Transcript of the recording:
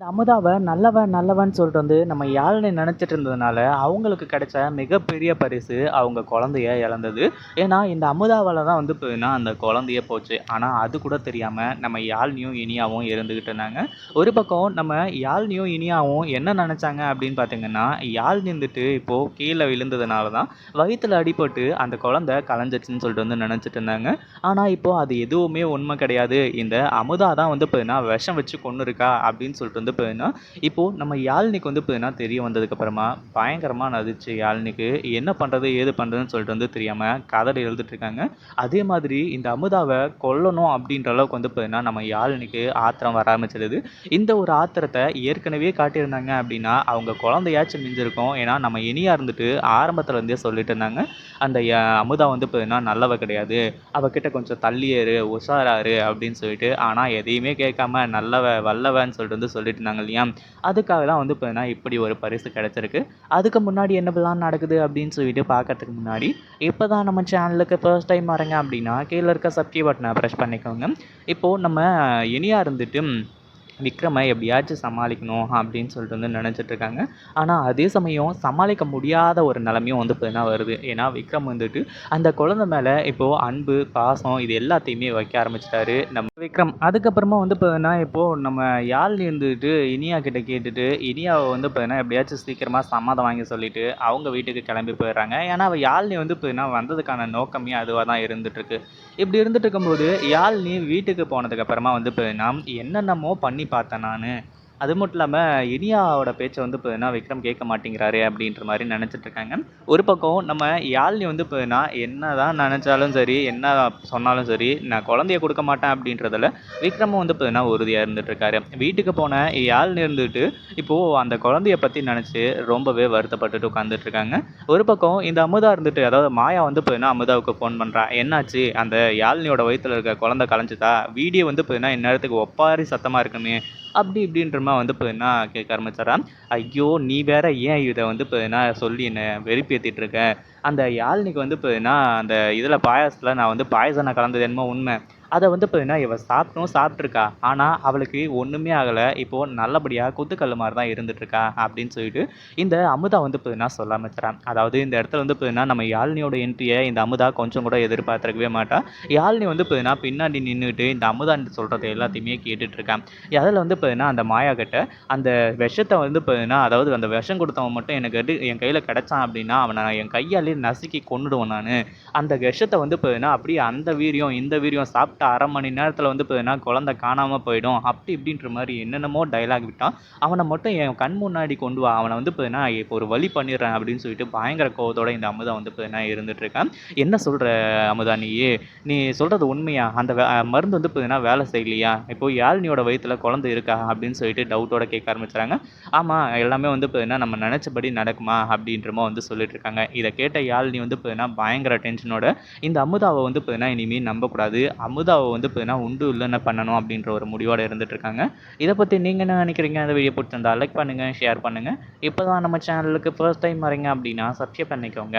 இந்த அமுதாவை நல்லவன் நல்லவன் சொல்லிட்டு வந்து நம்ம யாழ்னி நினச்சிட்டு இருந்ததுனால அவங்களுக்கு கிடைச்ச மிகப்பெரிய பரிசு அவங்க குழந்தைய இழந்தது. ஏன்னா இந்த அமுதாவால் தான் வந்து போயின்னா அந்த குழந்தைய போச்சு. ஆனால் அது கூட தெரியாமல் நம்ம யாழ்னியும் இனியாவும் இருந்துக்கிட்டு இருந்தாங்க. ஒரு பக்கம் நம்ம யாழ்னியும் இனியாவும் என்ன நினச்சாங்க அப்படின்னு பார்த்தீங்கன்னா யாழ் நின்றுட்டு இப்போது கீழே விழுந்ததுனால தான் வயிற்றில் அடிபட்டு அந்த குழந்தை கலைஞ்சிச்சுன்னு சொல்லிட்டு வந்து நினச்சிட்டு இருந்தாங்க. ஆனால் இப்போது அது எதுவுமே உண்மை கிடையாது. இந்த அமுதா தான் வந்து போயின்னா விஷம் வச்சு கொண்டு இருக்கா அப்படின்னு சொல்லிட்டு வந்து பார்த்தீங்கன்னா இப்போது நம்ம யாழ்னிக்கு வந்து பார்த்தீங்கன்னா தெரிய வந்ததுக்கப்புறமா பயங்கரமாக நதிச்சு யாழ்னிக்கு என்ன பண்ணுறது ஏது பண்ணுறதுன்னு சொல்லிட்டு வந்து தெரியாமல் கதறி எழுதிட்டு இருக்காங்க. அதே மாதிரி இந்த அமுதாவை கொல்லணும் அப்படின்ற அளவுக்கு வந்து பார்த்தீங்கன்னா நம்ம யாழ்னிக்கு ஆத்திரம் வர ஆரம்பிச்சிடுது இந்த ஒரு ஆத்திரத்தை ஏற்கனவே காட்டியிருந்தாங்க அப்படின்னா அவங்க குழந்தையாச்சும் மிஞ்சிருக்கும். ஏன்னா நம்ம இனியாக இருந்துட்டு ஆரம்பத்தில் இருந்தே சொல்லிட்டு இருந்தாங்க. அந்த அமுதா வந்து பார்த்தீங்கன்னா நல்லவ கிடையாது. அவகிட்ட கொஞ்சம் தள்ளியேறு உஷாராரு அப்படின்னு சொல்லிட்டு ஆனால் எதையுமே கேட்காம நல்லவ வல்லவன்னு சொல்லிட்டு வந்து சொல்லிட்டு இருந்தாங்க இல்லையா? அதுக்காக தான் வந்து பார்த்தீங்கன்னா இப்படி ஒரு பரிசு கிடச்சிருக்கு. அதுக்கு முன்னாடி என்னவெல்லாம் நடக்குது அப்படின்னு சொல்லிட்டு பார்க்கறதுக்கு முன்னாடி இப்போ தான் நம்ம சேனலுக்கு ஃபர்ஸ்ட் டைம் வரங்க அப்படின்னா கீழே இருக்க சப்ஸ்கிரைப் பட்டனை ப்ரெஷ் பண்ணிக்கோங்க. இப்போது நம்ம இனியாக இருந்துட்டு விக்ரமை எப்படியாச்சும் சமாளிக்கணும் அப்படின்னு சொல்லிட்டு வந்து நினச்சிட்டு இருக்காங்க. ஆனால் அதே சமயம் சமாளிக்க முடியாத ஒரு நிலமையும் வந்து பார்த்தீங்கன்னா வருது. ஏன்னா விக்ரம் வந்துட்டு அந்த குழந்தை மேலே இப்போது அன்பு பாசம் இது எல்லாத்தையுமே வைக்க ஆரம்பிச்சிட்டாரு. நம்ம விக்ரம் அதுக்கப்புறமா வந்து பார்த்தீங்கன்னா இப்போது நம்ம யாழ்னி இருந்துட்டு இனியா கிட்ட கேட்டுட்டு இனியாவை வந்து பார்த்தீங்கன்னா எப்படியாச்சும் சீக்கிரமாக சமாதம் வாங்கி சொல்லிட்டு அவங்க வீட்டுக்கு கிளம்பி போயிடுறாங்க. ஏன்னா அவள் யாழ்னி வந்து பார்த்தீங்கன்னா வந்ததுக்கான நோக்கமே அதுவாக தான் இருந்துகிட்ருக்கு இப்படி இருந்துட்டு இருக்கும்போது யாழ்னி வீட்டுக்கு போனதுக்கப்புறமா வந்து பார்த்தீங்கன்னா என்னென்னமோ பண்ணி பார்த்தேன் நான். அது மட்டும் இல்லாமல் இனியாவோட பேச்சை வந்து பார்த்தீங்கன்னா விக்ரம் கேட்க மாட்டேங்கிறாரு அப்படின்ற மாதிரி நினச்சிட்டு இருக்காங்க. ஒரு பக்கம் நம்ம யாழ்னி வந்து பார்த்தீங்கன்னா என்ன தான் நினச்சாலும் சரி என்ன சொன்னாலும் சரி நான் குழந்தைய கொடுக்க மாட்டேன் அப்படின்றதுல விக்ரமும் வந்து பார்த்தீங்கன்னா உறுதியாக இருந்துட்டு இருக்காரு. வீட்டுக்கு போன யாழ்னி இருந்துட்டு இப்போது அந்த குழந்தைய பற்றி நினச்சி ரொம்பவே வருத்தப்பட்டுட்டு உட்காந்துட்டு இருக்காங்க. ஒரு பக்கம் இந்த அமுதா இருந்துட்டு அதாவது மாயா வந்து பார்த்தீங்கன்னா அமுதாவுக்கு ஃபோன் பண்ணுறா என்னாச்சு? அந்த யாழ்னியோட வயிற்றில் இருக்க குழந்தை கலைஞ்சுதா? வீடியோ வந்து பார்த்தீங்கன்னா இந்நேரத்துக்கு ஒப்பாரி சத்தமாக இருக்குமே? அப்படி இப்படின்றமா வந்து பார்த்தீங்கன்னா கேட்க ஆரம்பிச்சிடறான் ஐயோ நீ வேற ஏன் இதை வந்து பார்த்தீங்கன்னா சொல்லி என்னை வெறுப்பேற்றிட்டு இருக்க? அந்த யாழ்னிக்கு வந்து பார்த்தீங்கன்னா அந்த இதில் பாயாசத்தில் நான் வந்து பாயசனை கலந்தது என்னமோ உண்மை. அதை வந்து பார்த்தீங்கன்னா இவள் சாப்பிட்டும் சாப்பிட்ருக்கா. ஆனால் அவளுக்கு ஒன்றுமே ஆகலை. இப்போது நல்லபடியாக குத்துக்கல் மாதிரி தான் இருந்துகிட்ருக்கா அப்படின்னு சொல்லிட்டு இந்த அமுதா வந்து பார்த்தீங்கன்னா சொல்ல ஆரம்பிச்சிடறான் அதாவது இந்த இடத்துல வந்து பார்த்தீங்கன்னா நம்ம யாழ்னியோட என்ட்ரியை இந்த அமுதா கொஞ்சம் கூட எதிர்பார்த்துருக்கவே மாட்டா. யாழ்னி வந்து பார்த்தீங்கன்னா பின்னாடி நின்றுட்டு இந்த அமுதான் சொல்கிறது எல்லாத்தையுமே கேட்டுட்ருக்கான் அதில் வந்து பார்த்தீங்கன்னா அந்த மாயா கிட்ட அந்த விஷத்தை வந்து பார்த்தீங்கன்னா அதாவது அந்த விஷம் கொடுத்தவன் மட்டும் எனக்கு என் கையில் கிடச்சான் அப்படின்னா அவனை நான் என் கையாலே நசுக்கி கொன்னுடுவேன் நான். அந்த விஷத்தை வந்து பார்த்தீங்கன்னா அப்படியே அந்த வீரியம் இந்த வீரியம் சாப்பிட்டு அரை மணி நேரத்தில் வந்து பார்த்தீங்கன்னா குழந்தை காணாமல் போயிடும். அப்படி இப்படின்ற மாதிரி என்னென்னமோ டைலாக் விட்டான். அவனை மட்டும் என் கண் முன்னாடி கொண்டு வா. அவனை வந்து பார்த்தீங்கன்னா இப்போ ஒரு வழி பண்ணிடுறேன் அப்படின்னு சொல்லிட்டு பயங்கர கோவத்தோட இந்த அமுதா வந்து பார்த்தீங்கன்னா இருந்துட்டுருக்கான் என்ன சொல்கிற அமுதா நீ நீ சொல்கிறது உண்மையா? அந்த மருந்து வந்து பார்த்தீங்கன்னா வேலை செய்யலையா? இப்போது யாழ்னியோட வயிற்றில் குழந்தை இருக்கா? அப்படின்னு சொல்லிட்டு டவுட்டோட கேட்க ஆரம்பிச்சுறாங்க. ஆமாம் எல்லாமே வந்து பார்த்தீங்கன்னா நம்ம நினச்சபடி நடக்குமா? அப்படின்றமோ வந்து சொல்லிட்டு இருக்காங்க. இதை கேட்ட யாழ்னி வந்து பார்த்தீங்கன்னா பயங்கர டென்ஷனோட இந்த அமுதாவை வந்து பார்த்தீங்கன்னா இனிமேல் நம்பக்கூடாது. அமுதாவை வந்து பார்த்தீங்கன்னா உண்டு இல்லைன்னு பண்ணணும் அப்படின்ற ஒரு முடிவோட இருந்துட்டு இருக்காங்க இதை பற்றி நீங்கள் என்ன நினைக்கிறீங்க? அந்த வீடியோ பிடிச்சிருந்தா லைக் பண்ணுங்கள் ஷேர் பண்ணுங்கள் இப்போ தான் நம்ம சேனலுக்கு ஃபர்ஸ்ட் டைம் வரீங்க அப்படின்னா சப்ஸ்கிரைப் பண்ணிக்கோங்க.